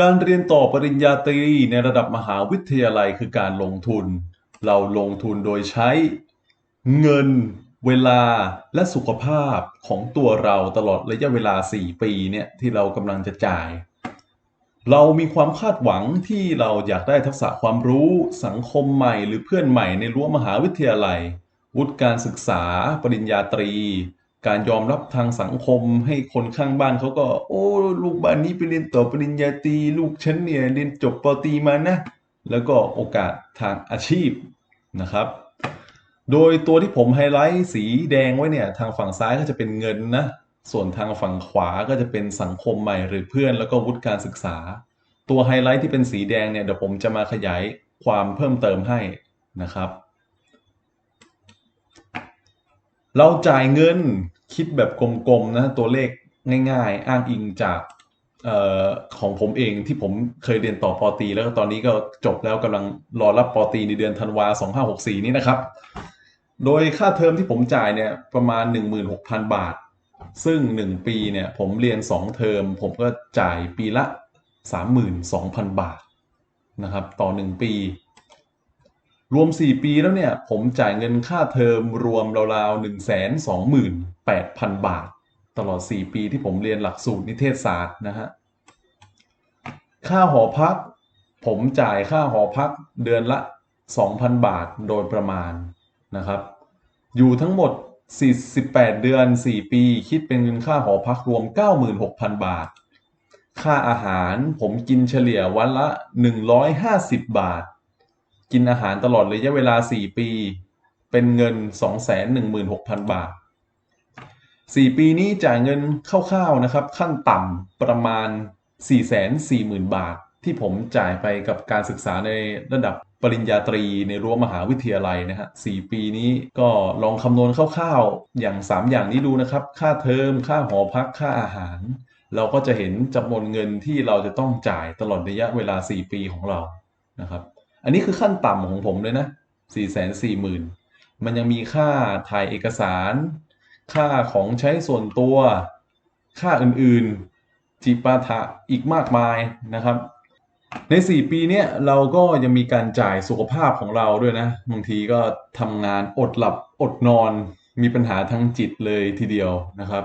การเรียนต่อปริญญาตรีในระดับมหาวิทยาลัยคือการลงทุน เราลงทุนโดยใช้ เงิน เวลาและสุขภาพของตัวเราตลอดระยะเวลา 4 ปีเนี่ยที่เรากำลังจะจ่าย เรามีความคาดหวังที่เราอยากได้ทักษะความรู้สังคมใหม่ หรือเพื่อนใหม่ในรั้วมหาวิทยาลัย วุฒิการศึกษา ปริญญาตรี การยอมรับทางสังคมให้คนข้างบ้านเขาก็ โอ้ ลูกบ้านนี้ไปเรียนต่อปริญญาตรีลูกฉันเนี่ยเรียนจบปตรีมานะ แล้วก็โอกาสทางอาชีพนะครับ โดยตัวที่ผมไฮไลท์สีแดงไว้เนี่ย ทางฝั่งซ้ายก็จะเป็นเงินนะ ส่วนทางฝั่งขวาก็จะเป็นสังคมใหม่หรือเพื่อนแล้วก็วุฒิการศึกษา ตัวไฮไลท์ที่เป็นสีแดงเนี่ยเดี๋ยวผมจะมาขยายความเพิ่มเติมให้นะครับ เราจ่ายเงิน คิดแบบกลมๆนะตัวเลขง่าย ๆ อ้างอิงจากเออของผมเองที่ผมเคยเรียนต่อปอตี แล้วก็ตอนนี้ก็จบแล้วกำลังรอรับปอตีในเดือนธันวา2564นี้นะครับ โดยค่าเทอมที่ผมจ่ายเนี่ยประมาณ16,000บาท ซึ่ง1ปีเนี่ยผมเรียน2เทอม ผมก็จ่ายปีละ32,000บาทนะครับ ต่อ1ปี รวม 4 ปีแล้วเนี่ย ผมจ่ายเงินค่าเทอมรวมราวๆ128,000บาท ตลอด 4 ปีที่ผมเรียนหลักสูตรนิเทศศาสตร์นะฮะ ค่าหอพัก ผมจ่ายค่าหอพักเดือนละ 2,000 บาทโดยประมาณนะครับ อยู่ทั้งหมด 48 เดือน 4 ปี คิดเป็นเงินค่าหอพักรวม 96,000 บาท ค่าอาหารผมกินเฉลี่ยวันละ 150 บาท กินอาหารตลอดระยะเวลา 4 ปี เป็นเงิน 216,000 บาท 4 ปีนี้จ่ายเงินคร่าวๆนะครับ ขั้นต่ำประมาณ 440,000 บาท ที่ผมจ่ายไปกับการศึกษาในระดับปริญญาตรีในรั้วมหาวิทยาลัยนะฮะ4ปีนี้ก็ลองคำนวณคร่าวๆ อย่าง 3 อย่างนี้ดูนะครับ ค่าเทอม ค่าหอพัก ค่าอาหาร เราก็จะเห็นจำนวนเงินที่เราจะต้องจ่ายตลอดระยะเวลา 4 ปีของเรา นะครับ อันนี้คือขั้นต่ำของผมเลยนะ440,000มันยังมีค่าถ่ายเอกสาร ค่าของใช้ส่วนตัว ค่าอื่นๆ จิปาถะอีกมากมายนะครับ ใน 4 ปีเนี้ยเราก็ยังมีการจ่ายสุขภาพของเราด้วยนะ บางทีก็ทำงานอดหลับอดนอน มีปัญหาทางจิตเลยทีเดียวนะครับ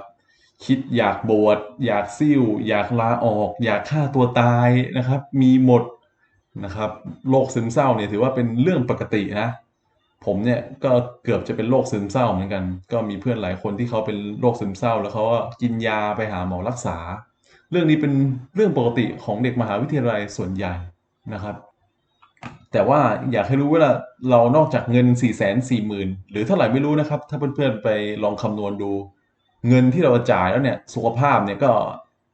คิดอยากบวชอยากซิ่ว อยากลาออก อยากฆ่าตัวตายนะครับ มีหมด นะครับโรคซึมเศร้าเนี่ยถือว่าเป็นเรื่องปกตินะผมเนี่ยก็เกือบจะเป็นโรคซึมเศร้าเหมือนกัน ก็มีเพื่อนหลายคนที่เขาเป็นโรคซึมเศร้า แล้วเขาก็กินยาไปหาหมอรักษา เรื่องนี้เป็นเรื่องปกติของเด็กมหาวิทยาลัยส่วนใหญ่นะครับ แต่ว่าอยากให้รู้ว่าเรานอกจากเงิน 4 4 0 0 0 0 หรือเท่าไหร่ไม่รู้นะครับ ถ้าเพื่อนๆไปลองคำนวณดู เงินที่เราจ่ายแล้วเนี่ยสุขภาพเนี่ยก็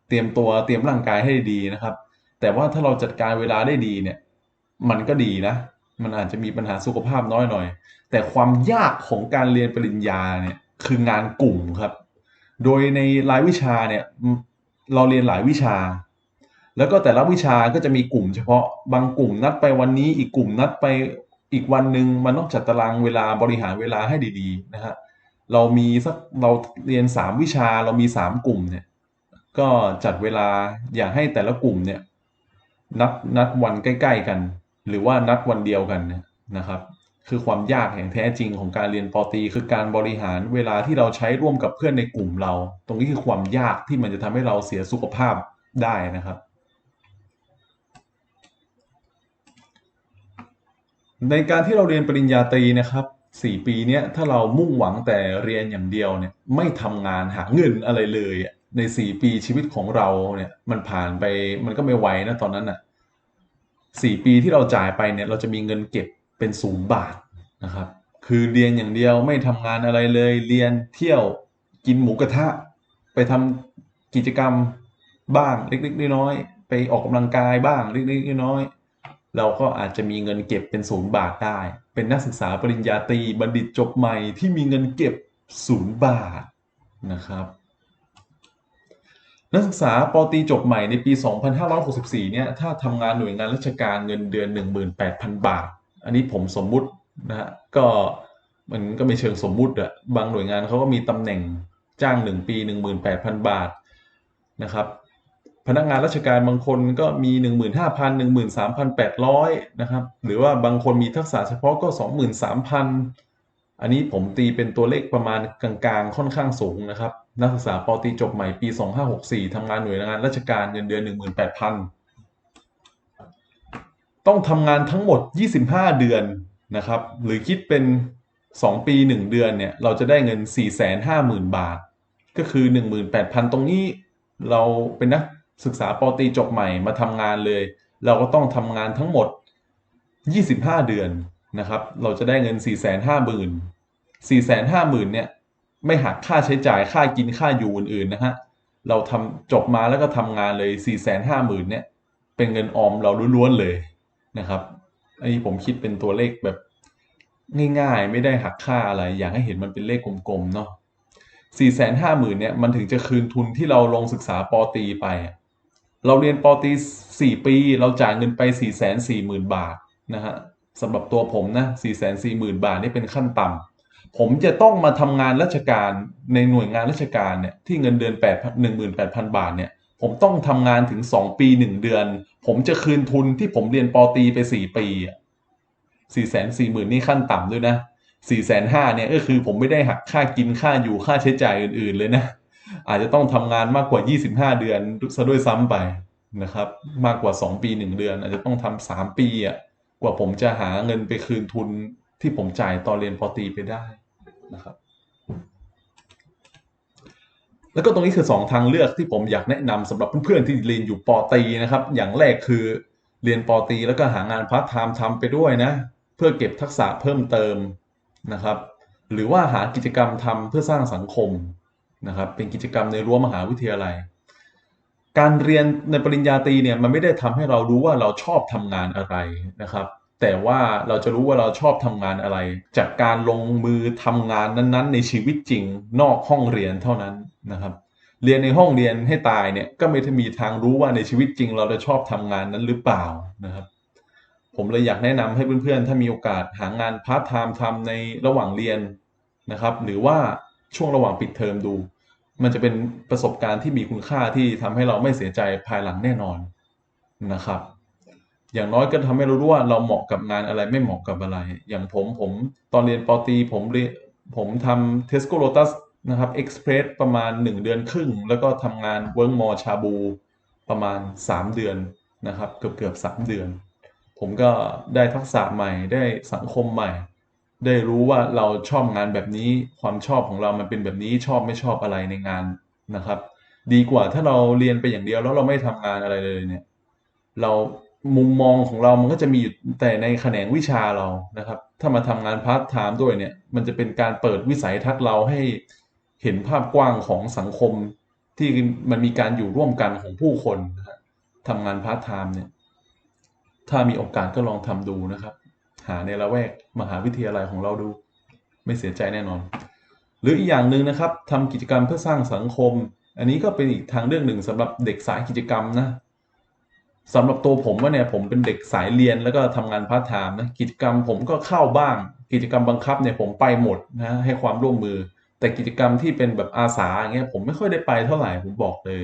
เตรียมตัวเตรียมร่างกายให้ดีนะครับ แต่ว่าถ้าเราจัดการเวลาได้ดีเนี่ย มันก็ดีนะ มันอาจจะมีปัญหาสุขภาพน้อยหน่อย แต่ความยากของการเรียนปริญญาเนี่ยคืองานกลุ่มครับ โดยในรายวิชาเนี่ยเราเรียนหลายวิชา แล้วก็แต่ละวิชาก็จะมีกลุ่มเฉพาะ บางกลุ่มนัดไปวันนี้ อีกกลุ่มนัดไปอีกวันหนึ่งมันต้องจัดตารางเวลาบริหารเวลาให้ดีๆนะฮะ เรามีสักเราเรียนสามวิชาเรามีสามกลุ่มเนี่ย ก็จัดเวลาอย่าให้แต่ละกลุ่มเนี่ย นัดนัดวันใกล้ ๆ กัน หรือว่านัดวันเดียวกันนะครับ คือความยากแห่งแท้จริงของการเรียนปอตี คือการบริหารเวลาที่เราใช้ร่วมกับเพื่อนในกลุ่มเรา ตรงนี้คือความยากที่มันจะทำให้เราเสียสุขภาพได้นะครับ ในการที่เราเรียนปริญญาตรีนะครับสี่ปีเนี้ยถ้าเรามุ่งหวังแต่เรียนอย่างเดียวเนี่ยไม่ทำงานหาเงินอะไรเลยอะ ในสี่ปีชีวิตของเราเนี่ย มันผ่านไปมันก็ไม่ไหวนะตอนนั้นอะสี่ปีที่เราจ่ายไปเนี่ย เราจะมีเงินเก็บเป็นศูนย์บาทนะครับ คือเรียนอย่างเดียวไม่ทำงานอะไรเลย เรียนเที่ยวกินหมูกระทะ ไปทำกิจกรรมบ้างเล็กๆน้อยๆไปออกกำลังกายบ้างเล็กๆน้อยๆเราก็อาจจะมีเงินเก็บเป็นศูนย์บาทได้ เป็นนักศึกษาปริญญาตรีบัณฑิตจบใหม่ที่มีเงินเก็บศูนย์บาทนะครับ นักศึกษาปอตรีจบใหม่ในปี 2564 เนี่ย ถ้าทำงานหน่วยงานราชการเงินเดือน 18,000 บาท อันนี้ผมสมมุตินะฮะ ก็มันก็ไม่เชิงสมมุติอะบางหน่วยงานเขาก็มีตำแหน่งจ้าง 1 ปี 18,000 บาทนะครับ พนักงานราชการบางคนก็มีหนึ่งหมื่นห้าพันหนึ่งหมื่นสามพันแปดร้อยนะครับ หรือว่าบางคนมีทักษะเฉพาะก็ส อันนี้ผมตีเป็นตัวเลขประมาณกลางๆ ค่อนข้างสูงนะครับ นักศึกษาปอตรีจบใหม่ปี 2564 ทำงานหน่วยงานราชการเงินเดือน 18,000 ต้องทำงานทั้งหมด 25 เดือนนะครับ หรือคิดเป็น 2 ปี 1 เดือนเนี่ย เราจะได้เงิน 450,000 บาท ก็คือ 18,000 ตรงนี้เราเป็นนักศึกษาปอตรีจบใหม่มาทำงานเลย เราก็ต้องทำงานทั้งหมด 25 เดือน นะครับ เราจะได้เงิน 450,000 450,000เนี่ยไม่หักค่าใช้จ่ายค่ากินค่าอยู่อื่นๆนะฮะเราทำจบมาแล้วก็ทำงานเลย 450,000เนี่ยเป็นเงินออมเราล้วนๆเลยนะครับอันนี้ผมคิดเป็นตัวเลขแบบง่ายๆ ไม่ได้หักค่าอะไร อยากให้เห็นมันเป็นเลขกลมๆเนาะ450,000เนี่ยมันถึงจะคืนทุนที่เราลงศึกษาปอตีไป เราเรียนปอตรี4ปี เราจ่ายเงินไป 440,000 บาทนะฮะ สำหรับตัวผมนะ440,000 บาทนี่เป็นขั้นต่ำผมจะต้องมาทำงานราชการในหน่วยงานราชการเนี่ยที่เงินเดือน8 18,000 บาทเนี่ยผมต้องทำงานถึง 2 ปี 1 เดือน ผมจะคืนทุนที่ผมเรียนปอตีไป 4 ปี 4 4 0 0 0 0 นี่ขั้นต่ำด้วยนะ4 5 0 0 0เนี่ยก็คือผมไม่ได้หักค่ากินค่าอยู่ค่าใช้จ่ายอื่น ๆ เลยนะ อาจจะต้องทำงานมากกว่า 25 เดือนซะด้วยซ้ำไปนะครับ มากกว่า 2 ปี 1 เดือน อาจจะต้องทำ3ปีอะ กว่าผมจะหาเงินไปคืนทุนที่ผมจ่ายตอนเรียนปอตีไปได้นะครับแล้วก็ตรงนี้คือ 2 ทางเลือกที่ผมอยากแนะนำสำหรับเพื่อนๆที่เรียนอยู่ปอตีนะครับ อย่างแรกคือเรียนปอตีแล้วก็หางานพาร์ทไทม์ทำไปด้วยนะ เพื่อเก็บทักษะเพิ่มเติมนะครับ หรือว่าหากิจกรรมทำเพื่อสร้างสังคมนะครับ เป็นกิจกรรมในรั้วมหาวิทยาลัย การเรียนในปริญญาตรีเนี่ยมันไม่ได้ทำให้เรารู้ว่าเราชอบทำงานอะไรนะครับ แต่ว่าเราจะรู้ว่าเราชอบทำงานอะไร จากการลงมือทำงานนั้นๆ ในชีวิตจริงนอกห้องเรียนเท่านั้นนะครับเรียนในห้องเรียนให้ตายเนี่ยก็ไม่มีทางรู้ว่าในชีวิตจริง เราจะชอบทำงานนั้นหรือเปล่านะครับ ผมเลยอยากแนะนำให้เพื่อนๆ ถ้ามีโอกาสหางานพาร์ทไทม์ทำในระหว่างเรียนนะครับ หรือว่าช่วงระหว่างปิดเทอมดู มันจะเป็นประสบการณ์ที่มีคุณค่าที่ทำให้เราไม่เสียใจภายหลังแน่นอนนะครับ อย่างน้อยก็ทำให้เรารู้ว่าเราเหมาะกับงานอะไรไม่เหมาะกับอะไร อย่างผมผมตอนเรียนปอตีผมเรียนผมทำเทสโก้โ t ตัสนะครับเอ็กซ์เพรสประมาณ 1 เดือนครึ่ง แล้วก็ทำงานเวิร์กมอชาบูประมาณ 3 เดือนนะครับ เกือบเกือบ3เดือน ผมก็ได้ทักษะใหม่ได้สังคมใหม่ ได้รู้ว่าเราชอบงานแบบนี้ ความชอบของเรามันเป็นแบบนี้ชอบไม่ชอบอะไรในงานนะครับ ดีกว่าถ้าเราเรียนไปอย่างเดียวแล้วเราไม่ทำงานอะไรเลยเนี่ย เรามุมมองของเรามันก็จะมีอยู่แต่ในแขนงวิชาเรานะครับ ถ้ามาทำงานพาร์ทไทม์ด้วยเนี่ย มันจะเป็นการเปิดวิสัยทัศน์เราให้เห็นภาพกว้างของสังคมที่มันมีการอยู่ร่วมกันของผู้คนนะฮะทำงานพาร์ทไทม์เนี่ย ถ้ามีโอกาสก็ลองทำดูนะครับ หาในละแวกมหาวิทยาลัยของเราดู ไม่เสียใจแน่นอน หรืออีกอย่างหนึ่งนะครับทำกิจกรรมเพื่อสร้างสังคม อันนี้ก็เป็นอีกทางเรื่องหนึ่งสำหรับเด็กสายกิจกรรมนะสำหรับตัวผมว่าเนี่ยผมเป็นเด็กสายเรียนแล้วก็ทำงานพาร์ทไทม์นะกิจกรรมผมก็เข้าบ้าง กิจกรรมบังคับเนี่ยผมไปหมดนะให้ความร่วมมือ แต่กิจกรรมที่เป็นแบบอาสาอย่างเงี้ยผมไม่ค่อยได้ไปเท่าไหร่ผมบอกเลย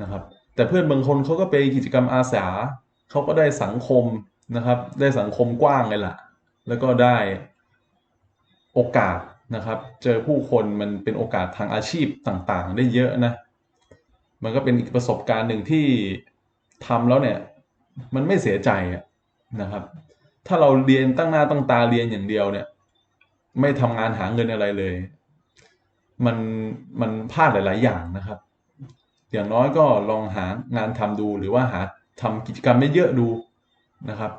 นะครับ แต่เพื่อนบางคนเขาก็ไปกิจกรรมอาสาเขาก็ได้สังคม นะครับ ได้สังคมกว้างเลยล่ะ แล้วก็ได้โอกาสนะครับ เจอผู้คนมันเป็นโอกาสทางอาชีพต่างๆ ได้เยอะนะ มันก็เป็นอีกประสบการณ์หนึ่งที่ทำแล้วเนี่ย มันไม่เสียใจนะครับ ถ้าเราเรียนตั้งหน้าตั้งตาเรียนอย่างเดียวเนี่ย ไม่ทำงานหาเงินอะไรเลย มันมันพลาดหลาย ๆ อย่างนะครับ อย่างน้อยก็ลองหางานทำดูหรือว่าหาทำกิจกรรมไม่เยอะดูนะครับ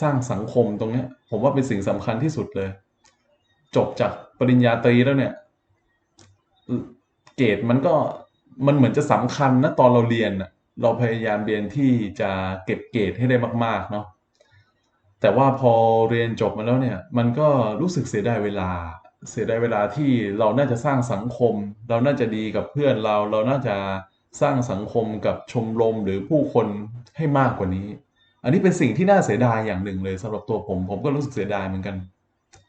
สร้างสังคมตรงนี้ผมว่าเป็นสิ่งสำคัญที่สุดเลย จบจากปริญญาตรีแล้วเนี่ย เกรดมันก็มันเหมือนจะสำคัญนะตอนเราเรียนอะเราพยายามเรียนที่จะเก็บเกรดให้ได้มาก ๆ เนาะแต่ว่าพอเรียนจบมาแล้วเนี่ย มันก็รู้สึกเสียดายเวลา เสียดายเวลาที่เราน่าจะสร้างสังคม เราน่าจะดีกับเพื่อนเรา เราน่าจะสร้างสังคมกับชมรมหรือผู้คนให้มากกว่านี้ อันนี้เป็นสิ่งที่น่าเสียดายอย่างหนึ่งเลยสำหรับตัวผม ผมก็รู้สึกเสียดายเหมือนกัน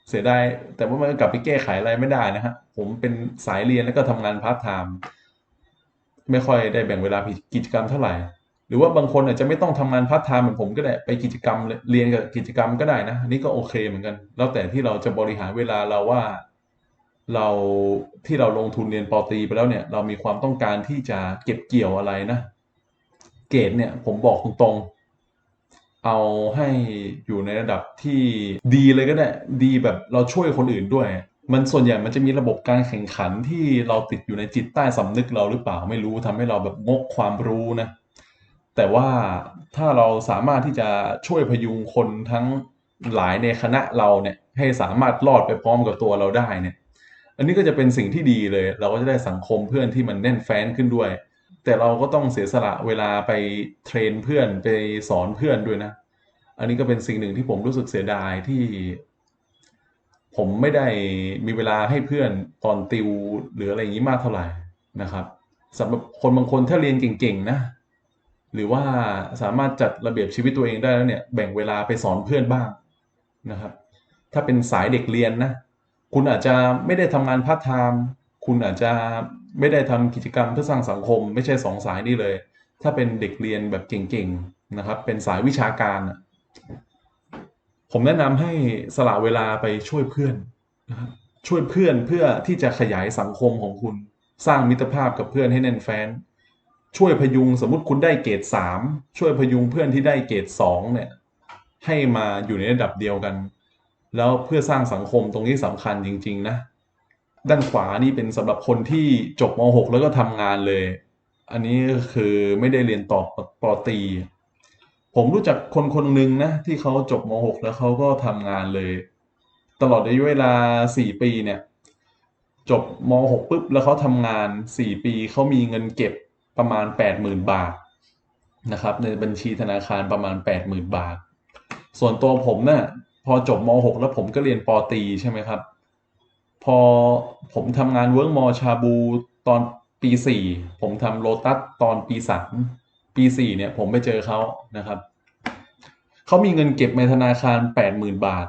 เสียดายแต่ว่ามันกลับไปแก้ไขอะไรไม่ได้นะฮะผมเป็นสายเรียนแล้วก็ทำงานพาร์ทไทม์ไม่ค่อยได้แบ่งเวลากิจกรรมเท่าไหร่ หรือว่าบางคนอาจจะไม่ต้องทำงานพาร์ทไทม์เหมือนผมก็ได้ไปกิจกรรมเรียนกับกิจกรรมก็ได้นะนนี้ก็โอเคเหมือนกัน แล้วแต่ที่เราจะบริหารเวลาเราว่าเราที่เราลงทุนเรียนปอตีไปแล้วเนี่ย เรามีความต้องการที่จะเก็บเกี่ยวอะไรนะ เกรดเนี่ย ผมบอกตรงๆ เอาให้อยู่ในระดับที่ดีเลยก็ได้ ดีแบบเราช่วยคนอื่นด้วย มันส่วนใหญ่มันจะมีระบบการแข่งขันที่เราติดอยู่ในจิตใต้สำนึกเราหรือเปล่าไม่รู้ทำให้เราแบบงกความรู้นะ แต่ว่าถ้าเราสามารถที่จะช่วยพยุงคนทั้งหลายในคณะเราเนี่ยให้สามารถรอดไปพร้อมกับตัวเราได้เนี่ย อันนี้ก็จะเป็นสิ่งที่ดีเลย เราก็จะได้สังคมเพื่อนที่มันแน่นแฟ้นขึ้นด้วย แต่เราก็ต้องเสียสละเวลาไปเทรนเพื่อนไปสอนเพื่อนด้วยนะ อันนี้ก็เป็นสิ่งหนึ่งที่ผมรู้สึกเสียดายที่ ผมไม่ได้มีเวลาให้เพื่อนตอนติวหรืออะไรอย่างนี้มากเท่าไหร่นะครับสำหรับคนบางคนถ้าเรียนเก่งๆนะหรือว่าสามารถจัดระเบียบชีวิตตัวเองได้แล้วเนี่ย แบ่งเวลาไปสอนเพื่อนบ้างนะครับ ถ้าเป็นสายเด็กเรียนนะ คุณอาจจะไม่ได้ทำงานพาร์ทไทม์คุณอาจจะ ไม่ได้ทำกิจกรรมเพื่อสร้างสังคม ไม่ใช่สองสายนี่เลย ถ้าเป็นเด็กเรียนแบบเก่งๆนะครับ เป็นสายวิชาการ ผมแนะนำให้สละเวลาไปช่วยเพื่อนนะครับช่วยเพื่อนเพื่อที่จะขยายสังคมของคุณ สร้างมิตรภาพกับเพื่อนให้แน่นแฟ้นช่วยพยุงสมมติคุณได้เกรดสามช่วยพยุงเพื่อนที่ได้เกรดสองเนี่ย ให้มาอยู่ในระดับเดียวกัน แล้วเพื่อสร้างสังคมตรงนี้สำคัญจริง ๆ นะ ด้านขวานี่เป็นสำหรับคนที่จบม .6 แล้วก็ทำงานเลย อันนี้คือไม่ได้เรียนต่อปอตี ผมรู้จักคนคนหนึ่งนะ ที่เขาจบม .6 แล้วเขาก็ทำงานเลย ตลอดระยะเวลา 4 ปีเนี่ย จบม .6 ปุ๊บแล้วเขาทำงาน 4 ปีเขามีเงินเก็บประมาณ 80,000 บาทนะครับในบัญชีธนาคารประมาณ 80,000 บาท ส่วนตัวผมเนะ่ะพอจบม .6 แล้วผมก็เรียนปอตีใช่ไหมครับ พอผมทำงานเวิร์กมอชาบูตอนปีสี่ผมทำโลตัสตอนปีสามปีสี่เนี่ย ผมไปเจอเขานะครับเขามีเงินเก็บในธนาคารแปดหมื่นบาท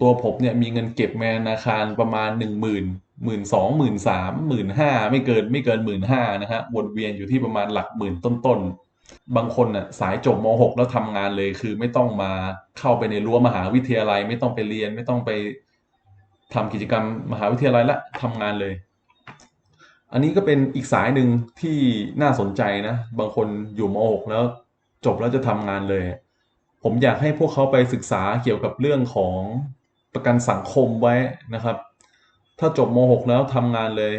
ตัวผมเนี่ยมีเงินเก็บในธนาคารประมาณหนึ่งหมื่นหมื่นสองหมื่นสามหมื่นห้าไม่เกินไม่เกินหมื่นห้านะฮะวนเวียนอยู่ที่ประมาณหลักหมื่นต้นๆ บางคนน่ะสายจบม .6 แล้วทำงานเลยคือไม่ต้องมาเข้าไปในรั้วมหาวิทยาลัย ไม่ต้องไปเรียนไม่ต้องไป ทำกิจกรรมมหาวิทยาลัยละทำงานเลย อันนี้ก็เป็นอีกสายหนึ่งที่น่าสนใจนะ บางคนอยู่ม .6 แล้วจบแล้วจะทำงานเลย ผมอยากให้พวกเขาไปศึกษาเกี่ยวกับเรื่องของประกันสังคมไว้นะครับ ถ้าจบม .6 แล้วทำงานเลย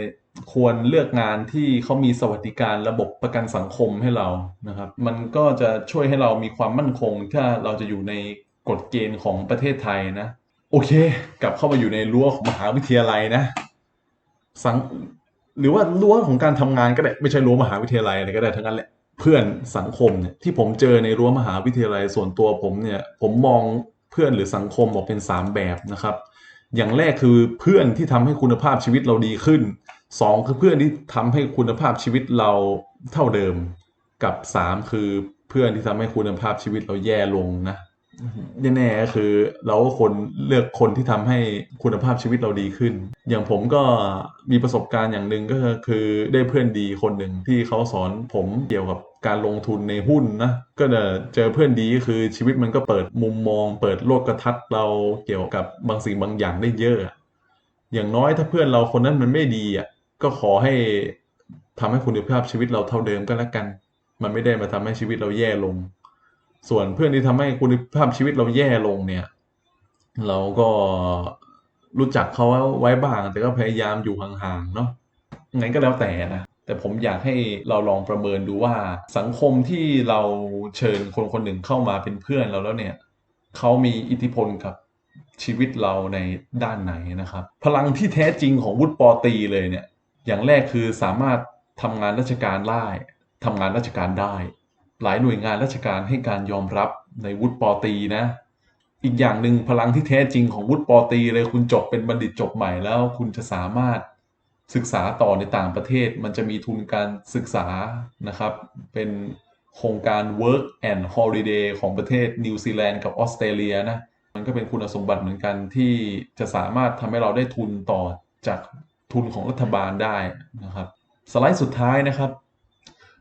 ควรเลือกงานที่เขามีสวัสดิการระบบประกันสังคมให้เรานะครับ มันก็จะช่วยให้เรามีความมั่นคง ถ้าเราจะอยู่ในกฎเกณฑ์ของประเทศไทยนะ โอเค กลับเข้ามาอยู่ในรั้วของมหาวิทยาลัยนะสังหรือว่ารั้วของการทำงานก็ได้ไม่ใช่รั้วมหาวิทยาลัยอะไรก็ได้ทั้งนั้นแหละเพื่อนสังคมเนี่ยที่ผมเจอในรั้วมหาวิทยาลัยส่วนตัวผมเนี่ย ผมมองเพื่อนหรือสังคมออกเป็นสามแบบนะครับ อย่างแรกคือเพื่อนที่ทำให้คุณภาพชีวิตเราดีขึ้นสองคือเพื่อนที่ทำให้คุณภาพชีวิตเราเท่าเดิม กับสามคือเพื่อนที่ทำให้คุณภาพชีวิตเราแย่ลงนะ แน่ๆคือเราก็คนเลือกคนที่ทำให้คุณภาพชีวิตเราดีขึ้น อย่างผมก็มีประสบการณ์อย่างหนึ่งก็คือได้เพื่อนดีคนหนึ่งที่เขาสอนผมเกี่ยวกับการลงทุนในหุ้นนะก็จะเจอเพื่อนดีก็คือชีวิตมันก็เปิดมุมมอง เปิดโลกกระทัศน์เราเกี่ยวกับบางสิ่งบางอย่างได้เยอะ อย่างน้อยถ้าเพื่อนเราคนนั้นมันไม่ดีอะก็ขอให้ทำให้คุณภาพชีวิตเราเท่าเดิมก็แล้วกัน มันไม่ได้มาทำให้ชีวิตเราแย่ลง ส่วนเพื่อนที่ทำให้คุณภาพชีวิตเราแย่ลงเนี่ย เราก็รู้จักเขาไว้บ้าง แต่ก็พยายามอยู่ห่างๆเนาะงั้นก็แล้วแต่นะแต่ผมอยากให้เราลองประเมินดูว่าสังคมที่เราเชิญคนคนหนึ่งเข้ามาเป็นเพื่อนเราแล้วเนี่ยเขามีอิทธิพลกับชีวิตเราในด้านไหนนะครับ พลังที่แท้จริงของวุฒิปอตีเลยเนี่ย อย่างแรกคือสามารถทำงานราชการได้ทำงานราชการได้ หลายหน่วยงานราชการให้การยอมรับในวุฒิปอตีนะ อีกอย่างหนึ่งพลังที่แท้จริงของวุฒิปอตีเลยคุณจบเป็นบัณฑิตจบใหม่แล้ว คุณจะสามารถศึกษาต่อในต่างประเทศ มันจะมีทุนการศึกษานะครับ เป็นโครงการ Work and Holiday ของประเทศนิวซีแลนด์กับออสเตรเลียนะ มันก็เป็นคุณสมบัติเหมือนกันที่จะสามารถทำให้เราได้ทุนต่อจากทุนของรัฐบาลได้นะครับ สไลด์สุดท้ายนะครับ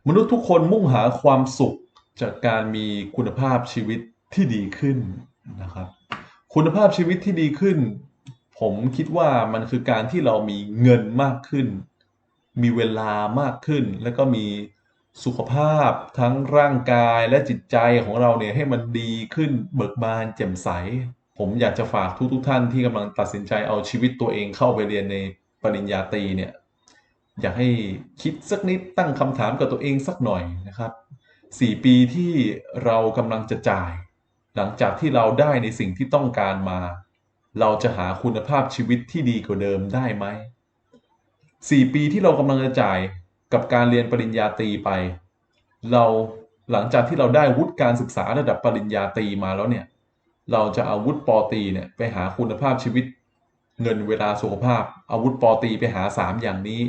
มนุษย์ทุกคนมุ่งหาความสุขจากการมีคุณภาพชีวิตที่ดีขึ้นนะครับ คุณภาพชีวิตที่ดีขึ้น ผมคิดว่ามันคือการที่เรามีเงินมากขึ้น มีเวลามากขึ้น แล้วก็มีสุขภาพทั้งร่างกายและจิตใจของเราเนี่ยให้มันดีขึ้นเบิกบานแจ่มใส ผมอยากจะฝากทุกๆทท่านที่กำลังตัดสินใจเอาชีวิตตัวเองเข้าไปเรียนในปริญญาตรีเนี่ย อยากให้คิดสักนิดตั้งคำถามกับตัวเองสักหน่อยนะครับสี่ปีที่เรากำลังจะจ่าย หลังจากที่เราได้ในสิ่งที่ต้องการมา เราจะหาคุณภาพชีวิตที่ดีกว่าเดิมได้ไหมสี่ปีที่เรากำลังจะจ่ายกับการเรียนปริญญาตรีไป เราหลังจากที่เราได้วุฒิการศึกษาระดับปริญญาตรีมาแล้วเนี่ย เราจะเอาวุฒิปอตีเนี่ยไปหาคุณภาพชีวิต เงินเวลาสุขภาพ อาวุธปอตีไปหาสามอย่างนี้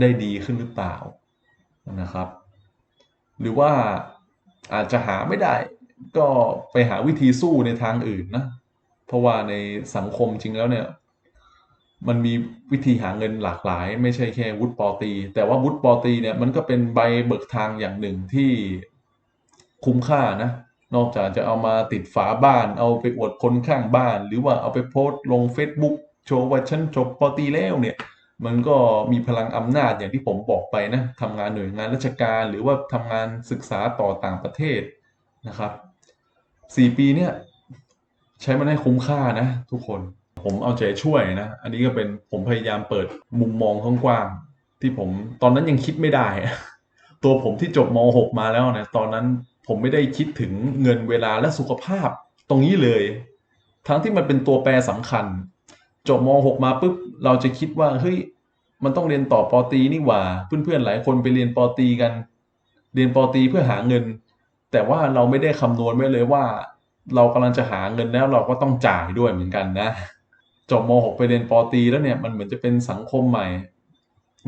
ได้ดีขึ้นหรือเปล่านะครับ หรือว่าอาจจะหาไม่ได้ก็ไปหาวิธีสู้ในทางอื่นนะ เพราะว่าในสังคมจริงแล้วเนี่ย มันมีวิธีหาเงินหลากหลาย ไม่ใช่แค่วุฒิปอตี แต่ว่าวุฒิปอตีเนี่ยมันก็เป็นใบเบิกทางอย่างหนึ่งที่คุ้มค่านะ นอกจากจะเอามาติดฝาบ้าน เอาไปอวดคนข้างบ้าน หรือว่าเอาไปโพสต์ลง Facebook โชว์ว่าฉันจบปอตีแล้วเนี่ย มันก็มีพลังอำนาจอย่างที่ผมบอกไปนะทำงานหน่วยงานราชการ หรือว่าทำงานศึกษาต่อต่างประเทศนะครับสี่ปีเนี่ยใช้มันให้คุ้มค่านะ ทุกคนผมเอาใจช่วยนะ อันนี้ก็เป็นผมพยายามเปิดมุมมองกว้างๆที่ผมตอนนั้นยังคิดไม่ได้ ตัวผมที่จบม .6 มาแล้วนะตอนนั้นผมไม่ได้คิดถึงเงินเวลาและสุขภาพตรงนี้เลย ทั้งที่มันเป็นตัวแปรสำคัญ จบม .6 มาปุ๊บเราจะคิดว่าเฮ้ยมันต้องเรียนต่อปอตีนี่หว่า เพื่อนๆหลายคนไปเรียนปอตีกัน เรียนปอตีเพื่อหาเงิน แต่ว่าเราไม่ได้คำนวณไว้เลยว่า เรากำลังจะหาเงินแล้วเราก็ต้องจ่ายด้วยเหมือนกันนะจบม .6 ไปเรียนปอตีแล้วเนี่ยมันเหมือนจะเป็นสังคมใหม่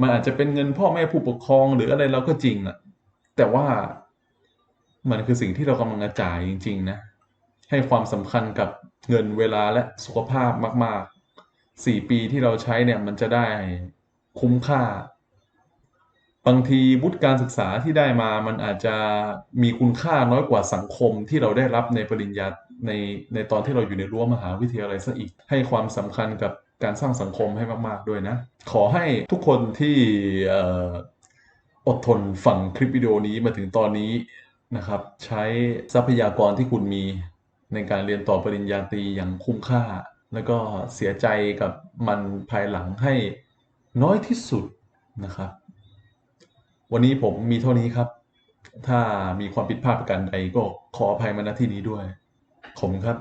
มันอาจจะเป็นเงินพ่อแม่ผู้ปกครองหรืออะไรเราก็จริงอะแต่ว่ามันคือสิ่งที่เรากำลังจะจ่ายจริง ๆ นะ ให้ความสำคัญกับเงินเวลาและสุขภาพมาก ๆ สี่ปีที่เราใช้เนี่ยมันจะได้คุ้มค่า บางทีวุฒิการศึกษาที่ได้มามันอาจจะมีคุณค่าน้อยกว่าสังคมที่เราได้รับในปริญญาในในตอนที่เราอยู่ในรั้วมหาวิทยาลัยซะอีกให้ความสำคัญกับการสร้างสังคมให้มาก ๆ ด้วยนะ ขอให้ทุกคนที่อดทนฟังคลิปวิดีโอนี้มาถึงตอนนี้นะครับ ใช้ทรัพยากรที่คุณมีในการเรียนต่อปริญญาตรีอย่างคุ้มค่า แล้วก็เสียใจกับมันภายหลังให้น้อยที่สุดนะครับ วันนี้ผมมีเท่านี้ครับ ถ้ามีความผิดพลาดประการใดก็ขออภัยมาณที่นี้ด้วย ผมครับ